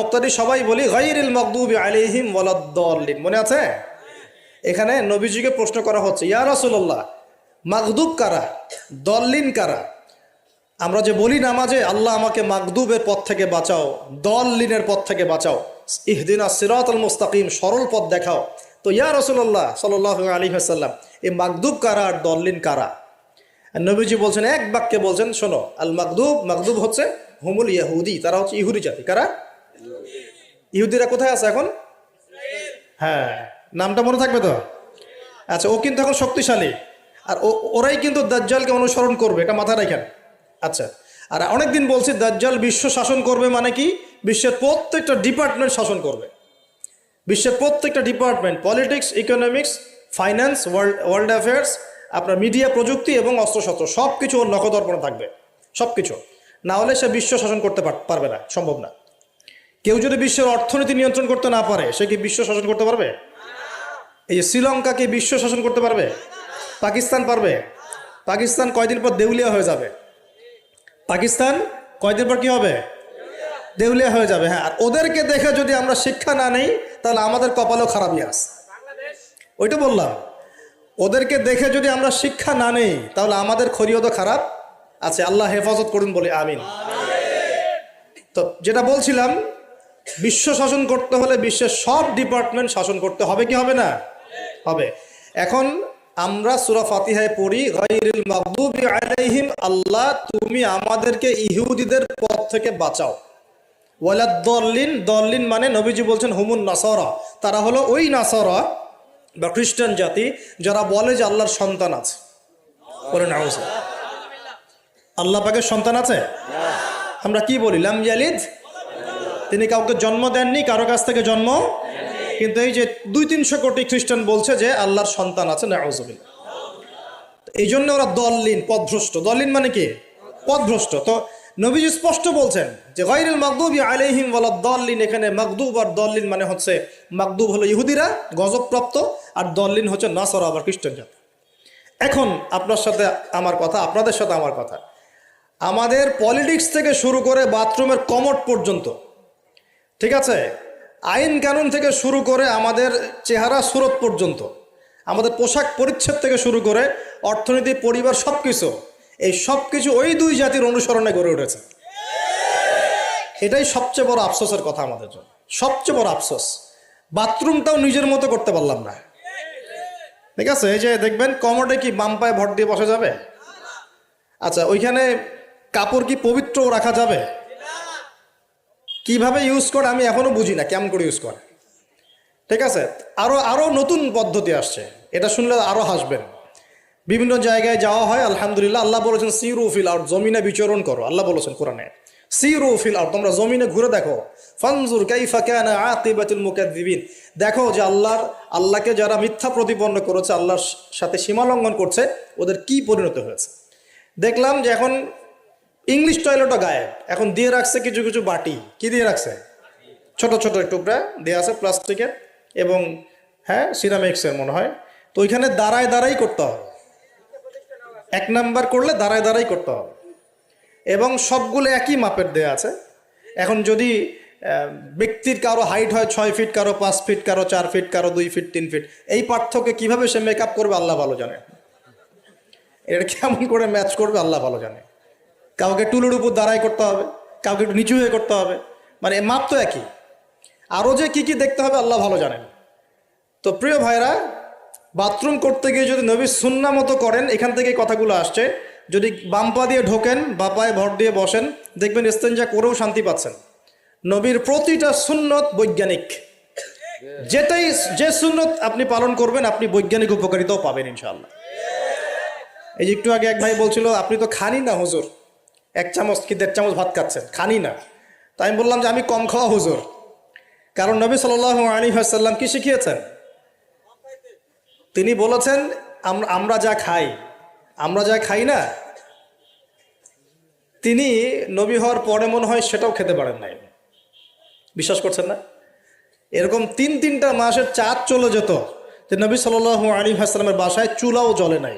মুক্তাদি সবাই বলি গাইরিল মকদুবি আলাইহিম ওয়ালাদ্দাল্লিন মনে আছে? এখানে নবীজিকে প্রশ্ন করা হচ্ছে, ইয়া রাসূলুল্লাহ, মাগদুব কারা? দল্লিন কারা? আমরা যে বলি নামাজে আল্লাহ আমাকে মাগদুবের পথ থেকে বাঁচাও, দল্লিনের পথ থেকে বাঁচাও। ইহদিনা সিরাতুল মুস্তাকিম, সরল পথ দেখাও। তো ইয়া রাসূলুল্লাহ সাল্লাল্লাহু আলাইহি ওয়াসাল্লাম এই মাগদুব কারা আর দল্লিন কারা? নবীজি বলছেন, এক বাক্যে বলছেন, শোনো আল মাগদুব মাগদুব হচ্ছে হুমুল ইয়াহুদি, তারা হচ্ছে ইহুদি জাতি। কারা? ইহুদিরা কোথায় আছে এখন? হ্যাঁ নামটা মনে থাকবে তো? আচ্ছা ও কিন্তু এখন শক্তিশালী। আর ওরাই কিন্তু দাজ্জালকে অনুসরণ করবে, এটা মাথায় রাখেন। আচ্ছা আর অনেকদিন বলছি, দাজ্জাল বিশ্ব শাসন করবে মানে কি? বিশ্বের প্রত্যেকটা ডিপার্টমেন্ট শাসন করবে। বিশ্বের প্রত্যেকটা department, politics, economics, finance, world world affairs, আপনার মিডিয়া প্রযুক্তি এবং অস্ত্রশস্ত্র সব কিছু ওর নখদর্পণে থাকবে। সব কিছু না হলে সে বিশ্ব শাসন করতে পার- পারবে না, সম্ভব না। কেউ যদি বিশ্বের অর্থনীতি নিয়ন্ত্রণ করতে না পারে, সে কি বিশ্ব শাসন করতে পারবে? এই যে শ্রীলঙ্কা কি বিশ্ব শাসন করতে পারবে? পাকিস্তান পারবে? পাকিস্তান কয়দিন পর দেউলিয়া হয়ে যাবে? পাকিস্তান কয়দিন পর কি হবে? দেউলিয়া হয়ে যাবে হ্যাঁ। আর ওদেরকে দেখে যদি আমরা শিক্ষা না নেই, তাহলে আমাদের কপালও খারাপই আস ওইটা বললাম। ওদেরকে দেখে যদি আমরা শিক্ষা না নেই, তাহলে আমাদের খরিও তো খারাপ আছে। আল্লাহ হেফাজত করুন বলে, আমিন। তো যেটা বলছিলাম বিশ্ব শাসন করতে হলে বিশ্বের সব ডিপার্টমেন্ট শাসন করতে হবে কি হবে না? হবে। এখন আমরা সুরা ফাতিহায় পড়ি, গায়রিল মাগদুবি আলাইহিম, আল্লাহ তুমি আমাদেরকে ইহুদিদের পথ থেকে বাঁচাও। ওয়ালা দল্লিন দল্লিন মানে নবীজি বলছেন হুমুন নাসরা। তারা হলো ওই নাসরা বা খ্রিস্টান জাতি যারা বলে যে আল্লাহর সন্তান আছে। বলে না আল্লাহ পাকের সন্তান আছে? আমরা কি বলি? লাম তিনি কাউকে জন্ম দেননি, কারও কাছ থেকে জন্ম কিন্তু এই যে দুই তিনশো কোটি খ্রিস্টান বলছে যে আল্লাহর সন্তান আছে নাউজুবিল এই জন্য ওরা দললিন পথভ্রষ্ট দলিন মানে কি? পথভ্রষ্ট তো নবীজি স্পষ্ট বলছেন যে গাইরুল মাকদুবি আলাইহিম ওয়ালা দল্লিন এখানে মাকদুব আর দল্লিন মানে হচ্ছে মাকদুব হলো ইহুদিরা, গজবপ্রাপ্ত, আর দল্লিন হচ্ছে নাসরা আবার খ্রিস্টান জাতি। এখন আপনার সাথে আমার কথা, আপনাদের সাথে আমার কথা। আমাদের পলিটিক্স থেকে শুরু করে বাথরুমের কমট পর্যন্ত ঠিক আছে? আইন কানুন থেকে শুরু করে আমাদের চেহারা সুরত পর্যন্ত, আমাদের পোশাক পরিচ্ছদ থেকে শুরু করে অর্থনীতি, পরিবার সব কিছু এই সব কিছু ওই দুই জাতির অনুসরণে গড়ে উঠেছে। এটাই সবচেয়ে বড় আফসোসের কথা আমাদের জন্য। সবচেয়ে বড় আফসোস। বাথরুমটাও নিজের মতো করতে পারলাম না। ঠিক আছে? এই যে দেখবেন, কমোডে কি বাম পায়ে ভর দিয়ে বসা যাবে? আচ্ছা ওইখানে কাপড় কি পবিত্র রাখা যাবে? কীভাবে ইউজ করে আমি এখনও বুঝি না, কেমন করে ইউজ করে। ঠিক আছে? আরও আরও নতুন পদ্ধতি আসছে। এটা শুনলে আরও হাসবেন। বিভিন্ন জায়গায় যাওয়া হয়, আলহামদুলিল্লাহ, আল্লাহ বলেছেন, সিরু ফিল আউট জমিনে বিচরণ করো। আল্লাহ বলেছেন কোরআনে, সিরু ফিল আউট তোমরা জমিনে ঘুরে দেখো। ফানজুর কাইফা কানা আকিবাতুল মুকাদ্দিবিন। দেখো যে আল্লাহর, আল্লাহকে যারা মিথ্যা প্রতিপন্ন করেছে, আল্লাহর সাথে সীমা লঙ্ঘন করছে, ওদের কি পরিণত হয়েছে? দেখলাম যে এখন ইংলিশ টয়লেটও গায়েব। এখন দিয়ে রাখছে কিছু কিছু বাটি। কি দিয়ে রাখছে? ছোট ছোট টুকরা দেওয়া আছে প্লাস্টিকের এবং হ্যাঁ সিরামিক্সের মনে হয়। তো ওইখানে দাঁড়ায় দাঁড়াই করতে হবে। এক নাম্বার করলে দাঁড়ায় দাঁড়াই করতে হবে। এবং সবগুলো একই মাপের দেয়া আছে। এখন যদি ব্যক্তির কারও হাইট হয় ছয় ফিট কারও পাঁচ ফিট কারও চার ফিট কারও দুই ফিট তিন ফিট এই পার্থক্য কীভাবে সে মেকআপ করবে আল্লাহ ভালো জানে। এটা কেমন করে ম্যাচ করবে আল্লাহ ভালো জানে। কাউকে টুলের উপর দাঁড়াই করতে হবে, কাউকে একটু নিচু হয়ে করতে হবে। মানে মাপ তো একই। আরও যে কি কি দেখতে হবে আল্লাহ ভালো জানেন। তো প্রিয় ভাইরা বাথরুম করতে গিয়ে যদি নবী সুন্না মতো করেন, এখান থেকে কথাগুলো আসছে। যদি বাম পা দিয়ে ঢোকেন, বা পায়ে ভর দিয়ে বসেন, দেখবেন ইস্তেঞ্জা করেও শান্তি পাচ্ছেন। নবীর প্রতিটা সুন্নত বৈজ্ঞানিক। যেটাই, যে সুন্নত আপনি পালন করবেন, আপনি বৈজ্ঞানিক উপকারিতাও পাবেন ইনশাল্লাহ এই যে একটু আগে এক ভাই বলছিল, আপনি তো খানি না, হুজুর। এক চামচ কি দেড় চামচ ভাত খাচ্ছেন খানি না। তাই আমি বললাম যে আমি কম খাওয়া হুজুর। কারণ নবী সাল আলী হাসাল্লাম কি শিখিয়েছেন? তিনি বলেছেন আমরা যা খাই, আমরা যা খাই না, তিনি নবী হওয়ার পরে মনে হয় সেটাও খেতে পারেন নাই। বিশ্বাস করছেন না? এরকম তিন তিনটা মাসের চাঁদ চলে যেত যে নবী সাল আলী হাসলামের বাসায় চুলাও জ্বলে নাই।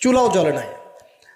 চুলাও জ্বলে নাই।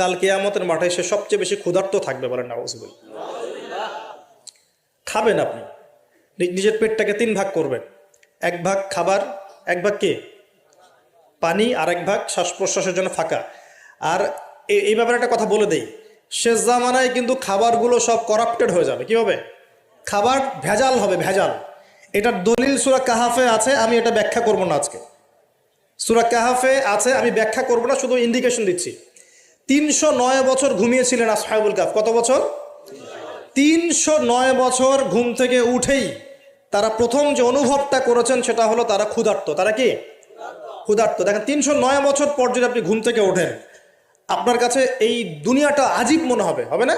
কাল কেয়ামতের মাঠে সে সবচেয়ে বেশি ক্ষুধার্ত থাকবে বলেন নাউজুবিল খাবেন আপনি। নিজের পেটটাকে তিন ভাগ করবেন। এক ভাগ খাবার, এক ভাগ কি? পানি আর এক ভাগ শ্বাস প্রশ্বাসের জন্য ফাঁকা। আর এই ব্যাপারে একটা কথা বলে দেই। শেষ জামানায় কিন্তু খাবারগুলো সব করাপ্টেড হয়ে যাবে। কি হবে খাবার ভেজাল হবে, ভেজাল। এটার দলিল সুরা কাহাফে আছে, আমি এটা ব্যাখ্যা করব না আজকে। সুরা কাহাফে আছে, আমি ব্যাখ্যা করব না, শুধু ইন্ডিকেশন দিচ্ছি। তিনশো নয় বছর ঘুমিয়েছিলেন আসহাবুল কাফ। কত বছর? তিনশো নয় বছর ঘুম থেকে উঠেই তারা প্রথম যে অনুভবটা করেছেন সেটা হলো তারা ক্ষুধার্ত। তারা কি? ক্ষুধার্ত। দেখেন, তিনশো নয় বছর পর যদি আপনি ঘুম থেকে ওঠেন, আপনার কাছে এই দুনিয়াটা আজীব মনে হবে হবে না?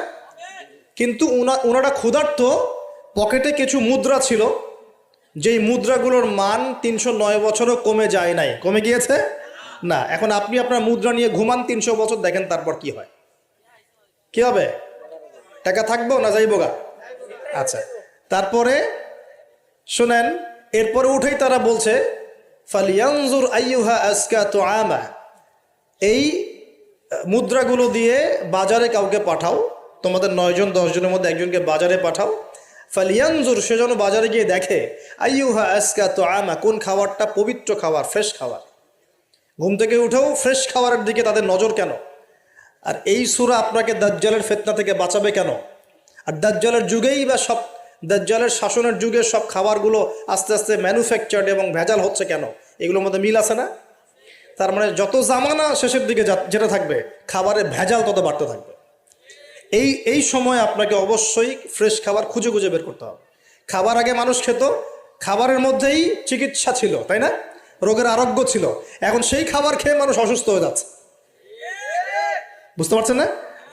কিন্তু ওনারা ক্ষুধার্ত, পকেটে কিছু মুদ্রা ছিল, যেই মুদ্রাগুলোর মান তিনশো নয় বছরও কমে যায় নাই। কমে গিয়েছে? না, এখন আপনি আপনার মুদ্রা নিয়ে ঘুমান তিনশো বছর, দেখেন তারপর কি হয়। কি হবে? টাকা থাকব না যাইব গা? আচ্ছা তারপরে শুনেন, এরপরে উঠেই তারা বলছে, ফালিয়ানজুর আইয়ুহা আজকা তো আমা এই মুদ্রাগুলো দিয়ে বাজারে কাউকে পাঠাও, তোমাদের নয়জন, দশজনের মধ্যে একজনকে বাজারে পাঠাও। ফালিয়ানজুর, সে যেন বাজারে গিয়ে দেখে, আইয়ুহা আজকা তো আমা কোন খাবারটা পবিত্র খাবার, ফ্রেশ খাবার। ঘুম থেকে উঠেও ফ্রেশ খাবারের দিকে তাদের নজর কেন? আর এই সুরা আপনাকে দাজ্জালের ফেতনা থেকে বাঁচাবে কেন? আর দাজ্জালের যুগেই বা সব, দাজ্জালের শাসনের যুগে সব খাবারগুলো আস্তে আস্তে ম্যানুফ্যাকচার্ড এবং ভেজাল হচ্ছে কেন? এগুলোর মধ্যে মিল আছে না? তার মানে যত জামানা শেষের দিকে যেটা থাকবে, খাবারের ভেজাল তত বাড়তে থাকবে। এই এই সময় আপনাকে অবশ্যই ফ্রেশ খাবার খুঁজে খুঁজে বের করতে হবে। খাবার আগে মানুষ খেত, খাবারের মধ্যেই চিকিৎসা ছিল, তাই না? রোগের আরোগ্য ছিল। এখন সেই খাবার খেয়ে মানুষ অসুস্থ হয়ে যাচ্ছে। বুঝতে পারছেন না?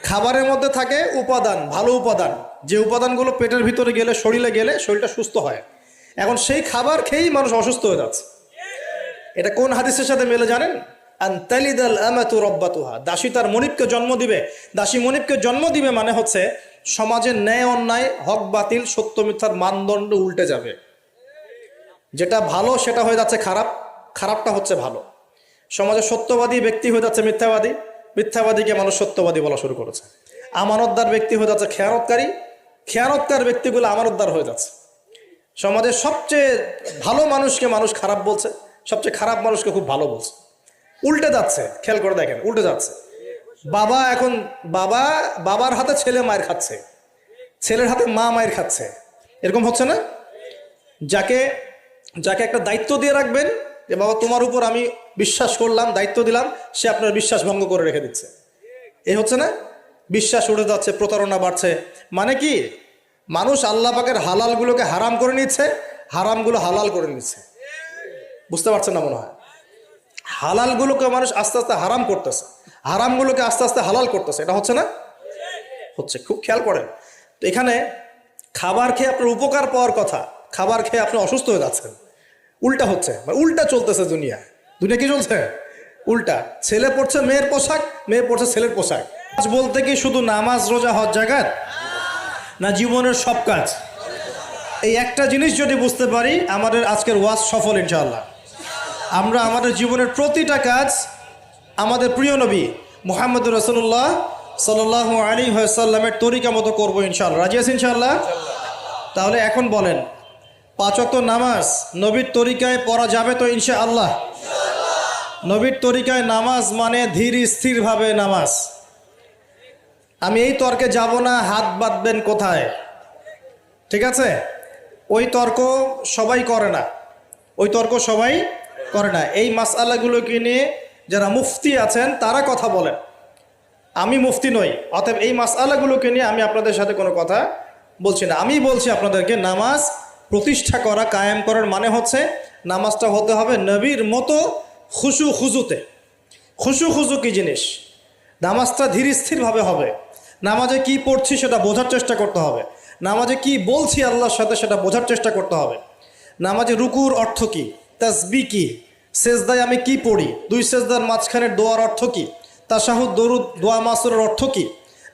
খাবারের মধ্যে থাকে উপাদান, ভালো উপাদান। যে উপাদানগুলো পেটের ভিতরে গেলে, শরীরে গেলে শরীরটা সুস্থ হয়। এখন সেই খাবার খেয়েই মানুষ অসুস্থ হয়ে যাচ্ছে। এটা কোন হাদিসের সাথে মেলে জানেন? আমাতু রব্বাতুহা। দাসী তার মনিবকে জন্ম দিবে। দাসী মনিবকে জন্ম দিবে মানে হচ্ছে সমাজের ন্যায় অন্যায়, হক বাতিল, সত্য মিথ্যার মানদণ্ড উল্টে যাবে। যেটা ভালো, সেটা হয়ে যাচ্ছে খারাপ। খারাপটা হচ্ছে ভালো। সমাজে সত্যবাদী ব্যক্তি হয়ে যাচ্ছে মিথ্যাবাদী। মিথ্যাবাদীকে মানুষ সত্যবাদী বলা শুরু করেছে। আমানতদার ব্যক্তি হয়ে যাচ্ছে খেয়ানতকারী। খেয়ানতকার ব্যক্তিগুলো আমানতদার হয়ে যাচ্ছে। সমাজের সবচেয়ে ভালো মানুষকে মানুষ খারাপ বলছে, সবচেয়ে খারাপ মানুষকে খুব ভালো বলছে। উল্টে যাচ্ছে, খেয়াল করে দেখেন, উল্টে যাচ্ছে। বাবা এখন, বাবা, বাবার হাতে ছেলে মায়ের খাচ্ছে। ছেলের হাতে মা মায়ের খাচ্ছে। এরকম হচ্ছে না? যাকে যাকে একটা দায়িত্ব দিয়ে রাখবেন যে বাবা, তোমার উপর আমি বিশ্বাস করলাম, দায়িত্ব দিলাম, সে আপনার বিশ্বাস ভঙ্গ করে রেখে দিচ্ছে। এই হচ্ছে না? বিশ্বাস উঠে যাচ্ছে, প্রতারণা বাড়ছে। মানে কি? মানুষ আল্লাহ পাকের হালালগুলোকে হারাম করে নিচ্ছে, হারামগুলো হালাল করে নিচ্ছে। বুঝতে পারছেন না মনে হয়? হালালগুলোকে মানুষ আস্তে আস্তে হারাম করতেছে। হারামগুলোকে আস্তে আস্তে হালাল করতেছে। এটা হচ্ছে না? হচ্ছে, খুব খেয়াল করেন। তো এখানে খাবার খেয়ে আপনার উপকার পাওয়ার কথা, খাবার খেয়ে আপনি অসুস্থ হয়ে যাচ্ছেন। উল্টা হচ্ছে মানে উল্টা চলতেছে দুনিয়া। দুনিয়া কি চলছে? উল্টা। ছেলে পড়ছে মেয়ের পোশাক, মেয়ে পড়ছে ছেলের পোশাক। আজ বলতে কি শুধু নামাজ, রোজা, হজ জাগাত না, জীবনের সব কাজ। এই একটা জিনিস যদি বুঝতে পারি, আমাদের আজকের ওয়াজ সফল ইনশাআল্লাহ। আমরা আমাদের জীবনের প্রতিটা কাজ আমাদের প্রিয় নবী মোহাম্মদ রসুল্লাহ সাল্লাহ আলী সাল্লামের তরিকা মতো করব ইনশাআল্লাহ। রাজি আছি তাহলে এখন বলেন পাঁচক নামাজ নবীর তরিকায় পড়া যাবে তো ইনশা আল্লাহ নবীর তরিকায় নামাজ মানে ধীর স্থিরভাবে নামাজ। আমি এই তর্কে যাব না, হাত বাঁধবেন কোথায়? ঠিক আছে? ওই তর্ক সবাই করে না। ওই তর্ক সবাই করে না। এই মাসালাগুলোকে নিয়ে যারা মুফতি আছেন, তারা কথা বলেন। আমি মুফতি নই, অতএব এই মাসালাগুলোকে নিয়ে আমি আপনাদের সাথে কোনো কথা বলছি না। আমি বলছি আপনাদেরকে নামাজ প্রতিষ্ঠা করা, কায়েম করার মানে হচ্ছে নামাজটা হতে হবে নবীর মতো খুশু খুজুতে। খুশু খুজু কি জিনিস? নামাজটা ধীর স্থিরভাবে হবে। নামাজে কি পড়ছি সেটা বোঝার চেষ্টা করতে হবে। নামাজে কি বলছি আল্লাহর সাথে সেটা বোঝার চেষ্টা করতে হবে। নামাজে রুকুর অর্থ কি? তাসবি কি? সেজদায় আমি কি পড়ি? দুই সেজদার মাঝখানের দোয়ার অর্থ কি? তাসাহুদ দরুদ, দোয়া মাসুরের অর্থ কী?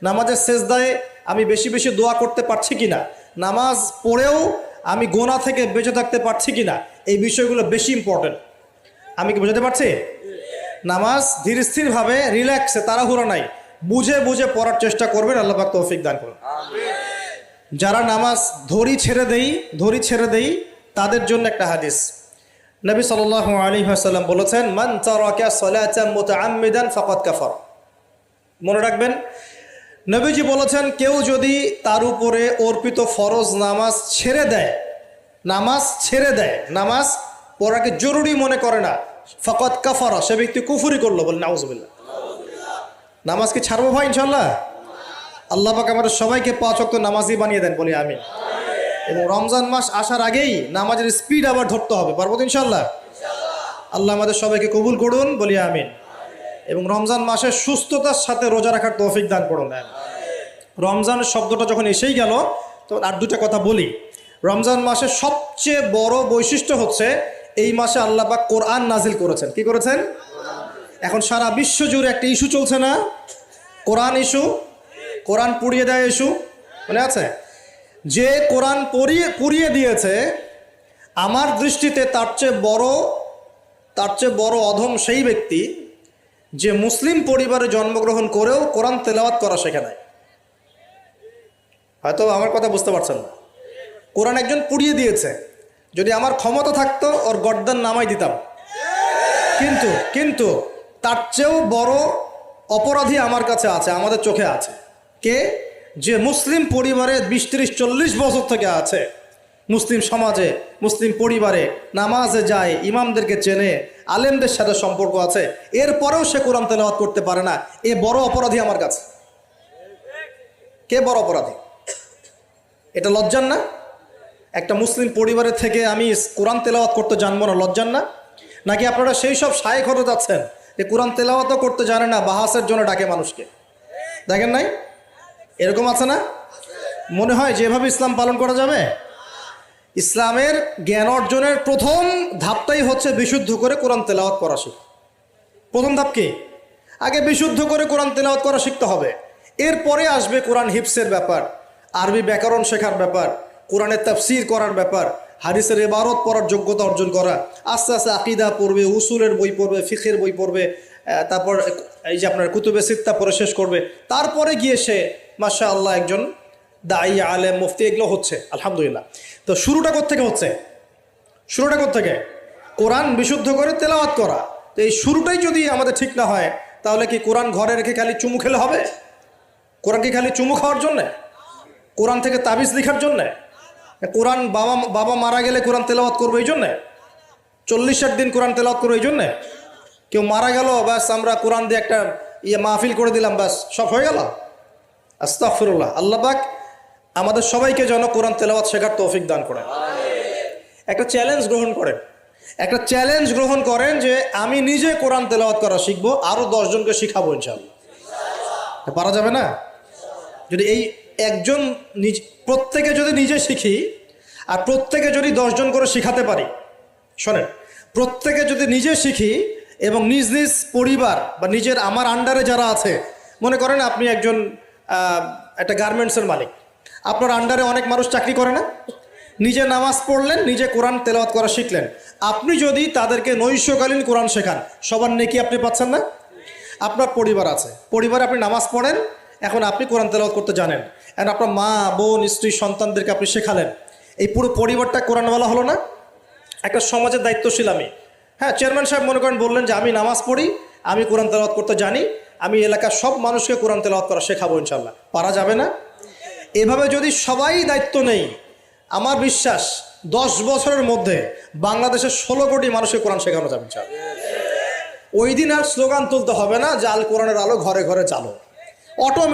নামাজের সেজদায় আমি বেশি বেশি দোয়া করতে পারছি কি না নামাজ পড়েও আমি গোনা থেকে বেঁচে থাকতে পারছি কি না এই বিষয়গুলো বেশি ইম্পর্টেন্ট আমি কি বোঝাতে পারছি? নামাজ ধীর স্থিরভাবে রিল্যাক্সে তাড়াহুড়ো নাই। বুঝে বুঝে পড়ার চেষ্টা করবেন আল্লাহ পাক তৌফিক দান করুন। যারা নামাজ ধরি ছেড়ে দেই ধরি ছেড়ে দেই তাদের জন্য একটা হাদিস। নবী সাল্লাল্লাহু আলী ওয়াসাল্লাম বলেছেন মান তারাকা সালাতান মুতাআম্মিদান ফাকাদ কাফার। মনে রাখবেন নবীজি বলেছেন, কেউ যদি তার উপরে অর্পিত ফরজ নামাজ ছেড়ে দেয়, নামাজ ছেড়ে দেয়, নামাজ পড়াকে জরুরি মনে করে না, ফকত কাফারা, সে ব্যক্তি কুফুরি করল বলে নাউজবিল্লা নামাজ কি ছাড়বো ভাই ইনশাল্লাহ আল্লাহ আমাদের সবাইকে পাঁচ অক্ত নামাজই বানিয়ে দেন বলি আমি এবং রমজান মাস আসার আগেই নামাজের স্পিড আবার ধরতে হবে, পারব ইনশাল্লাহ আল্লাহ আমাদের সবাইকে কবুল করুন বলি, আমিন। এবং রমজান মাসে সুস্থতার সাথে রোজা রাখার তৌফিক দান করুন রমজান শব্দটা যখন এসেই গেল, তখন আর দুটা কথা বলি। রমজান মাসের সবচেয়ে বড় বৈশিষ্ট্য হচ্ছে, এই মাসে আল্লাহ পাক কোরআন নাজিল করেছেন। কি করেছেন? এখন সারা বিশ্ব জুড়ে একটা ইস্যু চলছে না? কোরআন ইস্যু? কোরআন পুড়িয়ে দেয় ইস্যু? মনে আছে? যে কোরআন পড়িয়ে পুড়িয়ে দিয়েছে, আমার দৃষ্টিতে তার চেয়ে বড় তার চেয়ে বড় অধম সেই ব্যক্তি, যে মুসলিম পরিবারে জন্মগ্রহণ করেও কোরআন তেলাওয়াত করা শেখে নাই। হয়তো আমার কথা বুঝতে পারছেন কোরআন একজন পুড়িয়ে দিয়েছে। যদি আমার ক্ষমতা থাকতো, ওর গর্দান নামাই দিতাম। কিন্তু কিন্তু তার চেয়েও বড় অপরাধী আমার কাছে আছে, আমাদের চোখে আছে। কে? যে মুসলিম পরিবারে বিশ, তিরিশ, চল্লিশ বছর থেকে আছে। মুসলিম সমাজে, মুসলিম পরিবারে নামাজে যায়, ইমামদেরকে চেনে, আলেমদের সাথে সম্পর্ক আছে। এরপরেও সে কোরআন তেলাওয়াত করতে পারে না। এ বড় অপরাধী আমার কাছে। কে বড় অপরাধী? এটা লজ্জান না? একটা মুসলিম পরিবারের থেকে আমি কোরআন তেলাওয়াত করতে জানব না লজ্জান না? নাকি আপনারা সেই সব সায় খরচ যাচ্ছেন যে কোরআন তেলাওয়াতও করতে জানে না, বাহাসের জন্য ডাকে মানুষকে? দেখেন নাই? এরকম আছে না? মনে হয় যেভাবে ইসলাম পালন করা যাবে? ইসলামের জ্ঞান অর্জনের প্রথম ধাপটাই হচ্ছে বিশুদ্ধ করে কোরআন তেলাওয়াত করা শিখ। প্রথম ধাপ কি? আগে বিশুদ্ধ করে কোরআন তেলাওয়াত করা শিখতে হবে। এরপরে আসবে কোরআন হিপসের ব্যাপার। আরবি ব্যাকরণ শেখার ব্যাপার, কোরআনের তাফসির করার ব্যাপার, হাদিসের এবারত পড়ার যোগ্যতা অর্জন করা, আস্তে আস্তে আকিদা পড়বে, উসুলের বই পড়বে, ফিখের বই পড়বে তারপর এই যে আপনার কুতুবে সিত্তা পড়ে শেষ করবে। তারপরে গিয়ে সে মাশা আল্লাহ একজন দায়ী আলেম, মুফতি, এগুলো হচ্ছে, আলহামদুলিল্লাহ। তো শুরুটা থেকে হচ্ছে? শুরুটা থেকে কোরআন বিশুদ্ধ করে তেলাওয়াত করা। তো এই শুরুটাই যদি আমাদের ঠিক না হয়, তাহলে কি কোরআন ঘরে রেখে খালি চুমু খেলে হবে? কোরআন কি খালি চুমু খাওয়ার জন্যে? কোরআন থেকে তাবিজ লেখার জন্যে? কোরআন বাবা বাবা মারা গেলে কোরআন তেলাওয়াত করব এই জন্যে? চল্লিশ ষাট দিন কোরআন তেলাওয়াত করব এই জন্যে? কেউ মারা গেল, ব্যাস আমরা কোরআন দিয়ে একটা ইয়ে মাহফিল করে দিলাম, ব্যাস সব হয়ে গেল? আস্তাফিরুল্লাহ আল্লাহ পাক আমাদের সবাইকে যেন কোরআন তেলাওয়াত শেখার তৌফিক দান করেন একটা চ্যালেঞ্জ গ্রহণ করেন। একটা চ্যালেঞ্জ গ্রহণ করেন যে আমি নিজে কোরআন তেলাওয়াত করা শিখব আরও দশজনকে শিখাবো ইনশাল্লাহ পারা যাবে না? যদি এই একজন নিজ প্রত্যেকে যদি নিজে শিখি, আর প্রত্যেকে যদি দশজন করে শিখাতে পারি, শোনেন, প্রত্যেকে যদি নিজে শিখি এবং নিজ নিজ পরিবার বা নিজের আমার আন্ডারে যারা আছে, মনে করেন আপনি একজন একটা গার্মেন্টসের মালিক, আপনার আন্ডারে অনেক মানুষ চাকরি করে না? নিজে নামাজ পড়লেন, নিজে কোরআন তেলাওয়াত করা শিখলেন। আপনি যদি তাদেরকে নৈশকালীন কোরআন শেখান, সবার নেকি আপনি পাচ্ছেন না? আপনার পরিবার আছে। পরিবারে আপনি নামাজ পড়েন, এখন আপনি কোরআন তেলাওয়াত করতে জানেন। এখন আপনার মা, বোন, স্ত্রী, সন্তানদেরকে আপনি শেখালেন। এই পুরো পরিবারটা কোরআনওয়ালা হলো না? একটা সমাজের দায়িত্বশীল আমি। হ্যাঁ চেয়ারম্যান সাহেব মনে করেন, বললেন যে আমি নামাজ পড়ি, আমি কোরআন তেলাওয়াত করতে জানি, আমি এলাকার সব মানুষকে কোরআন তেলাওয়াত করা শেখাবো ইনশাল্লাহ পারা যাবে না? এভাবে যদি সবাই দায়িত্ব নেই, আমার বিশ্বাস দশ বছরের মধ্যে বাংলাদেশের ষোলো কোটি মানুষকে কোরআন শেখানো যাবে ইনশাআল্লাহ। ওই দিন আর স্লোগান তুলতে হবে না যে আল কোরআনের আলো ঘরে ঘরে চালো অটোমেটিক